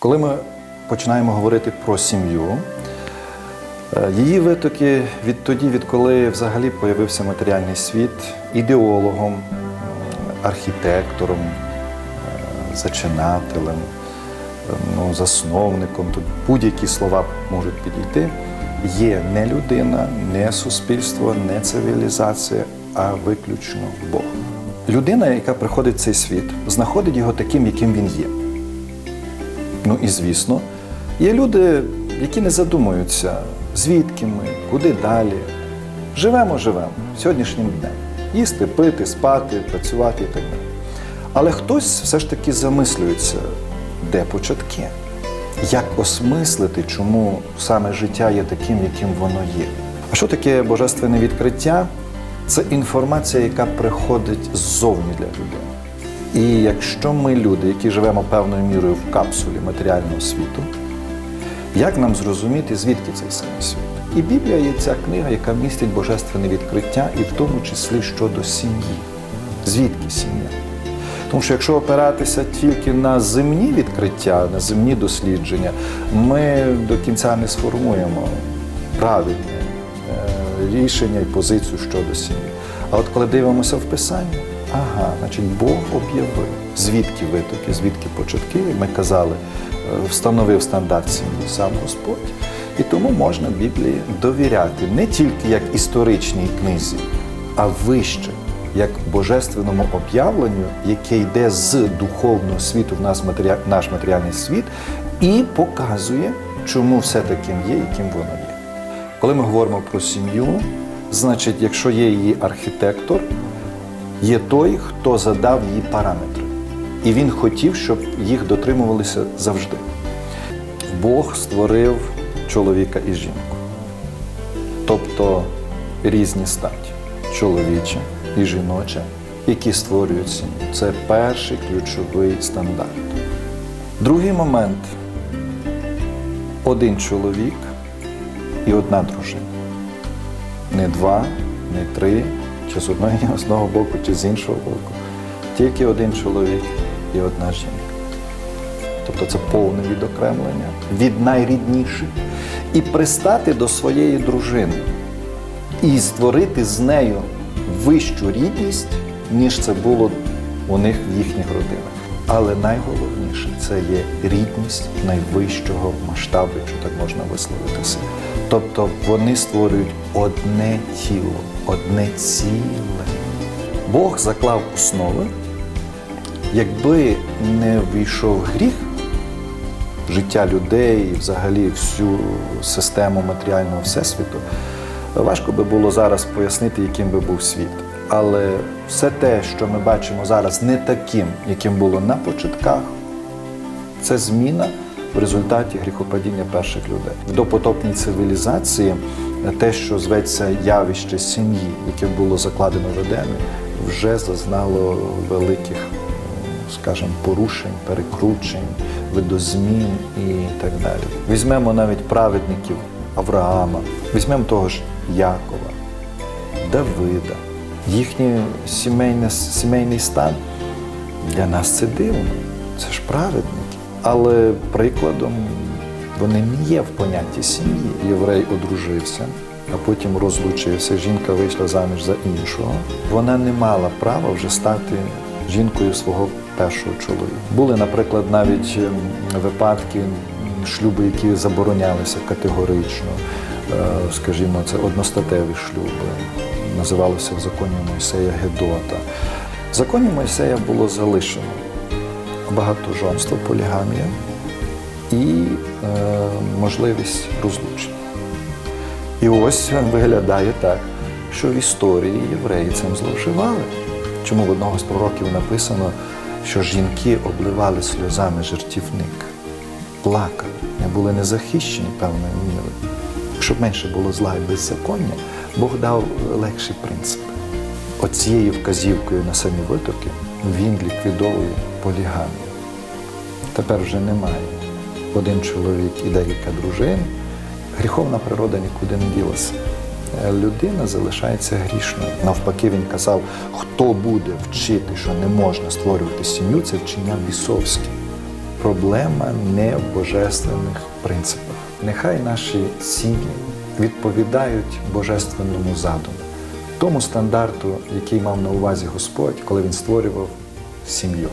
Коли ми починаємо говорити про сім'ю, е, її витоки відтоді, відколи взагалі появився матеріальний світ, ідеологом, архітектором, е, зачинателем, е, ну, засновником, тут будь-які слова можуть підійти, є не людина, не суспільство, не цивілізація, а виключно Бог. Людина, яка приходить в цей світ, знаходить його таким, яким він є. Ну і звісно, є люди, які не задумуються, звідки ми, куди далі. Живемо, живемо сьогоднішнім днем. Їсти, пити, спати, працювати і так далі. Але хтось все ж таки замислюється, де початки, як осмислити, чому саме життя є таким, яким воно є. А що таке божественне відкриття? Це інформація, яка приходить ззовні для людини. І якщо ми люди, які живемо певною мірою в капсулі матеріального світу, як нам зрозуміти, звідки цей самий світ? І Біблія є ця книга, яка містить божественне відкриття, і в тому числі щодо сім'ї. Звідки сім'я? Тому що якщо опиратися тільки на земні відкриття, на земні дослідження, ми до кінця не сформуємо правильне е, рішення і позицію щодо сім'ї. А от коли дивимося в Писанні, ага, значить Бог об'явив, звідки витоки, звідки початки, ми казали, е, встановив стандарт сім'ї сам Господь. І тому можна Біблії довіряти не тільки як історичній книзі, а вище, як божественному об'явленню, яке йде з духовного світу в нас матеріа... наш матеріальний світ, і показує, чому все таким є, яким воно є. Коли ми говоримо про сім'ю, значить, якщо є її архітектор, є той, хто задав її параметри. І він хотів, щоб їх дотримувалися завжди. Бог створив чоловіка і жінку, тобто різні статі чоловіча і жіноча, які створюють сім'ю. Це перший ключовий стандарт. Другий момент один чоловік і одна дружина. Не два, не три, чи з одного, боку, чи з іншого боку. Тільки один чоловік і одна жінка. Тобто це повне відокремлення від найрідніших. І пристати до своєї дружини і створити з нею вищу рідність, ніж це було у них в їхніх родинах. Але найголовніше це є рідність найвищого масштабу, якщо так можна висловитися. Тобто вони створюють одне тіло, одне ціле. Бог заклав основи, якби не війшов гріх життя людей і взагалі всю систему матеріального всесвіту, важко би було зараз пояснити, яким би був світ. Але все те, що ми бачимо зараз, не таким, яким було на початках, це зміна в результаті гріхопадіння перших людей. В допотопній цивілізації те, що зветься явище сім'ї, яке було закладено в Едемі, вже зазнало великих, скажімо, порушень, перекручень, видозмін і так далі. Візьмемо навіть праведників Авраама, візьмемо того ж Якова, Давида. Їхній сімейний, стан для нас це дивно, це ж праведники. Але прикладом вони не є в понятті сім'ї. Єврей одружився, а потім розлучився. Жінка вийшла заміж за іншого. Вона не мала права вже стати жінкою свого першого чоловіка. Були, наприклад, навіть ем, випадки шлюби, які заборонялися категорично. Е, Скажімо, це одностатеві шлюби. Називалося в законі Мойсея Гедота. В законі Мойсея було залишено багатожонство, полігамія і е, можливість розлучення. І ось виглядає так, що в історії євреї цим зловживали. Чому в одного з пророків написано, що жінки обливали сльозами жертівник, плакали, не були незахищені певною мірою. Щоб менше було зла і беззаконня, Бог дав легші принципи. Оцією вказівкою на самі витоки він ліквідовує полігамію. Тепер вже немає один чоловік і декілька дружин. Гріховна природа нікуди не ділася. Е, Людина залишається грішною. Навпаки, він казав, хто буде вчити, що не можна створювати сім'ю, це вчення бісовське. проблема не в божественних принципах. Нехай наші сім'ї відповідають божественному задуму, тому стандарту, який мав на увазі Господь, коли він створював сім'ю.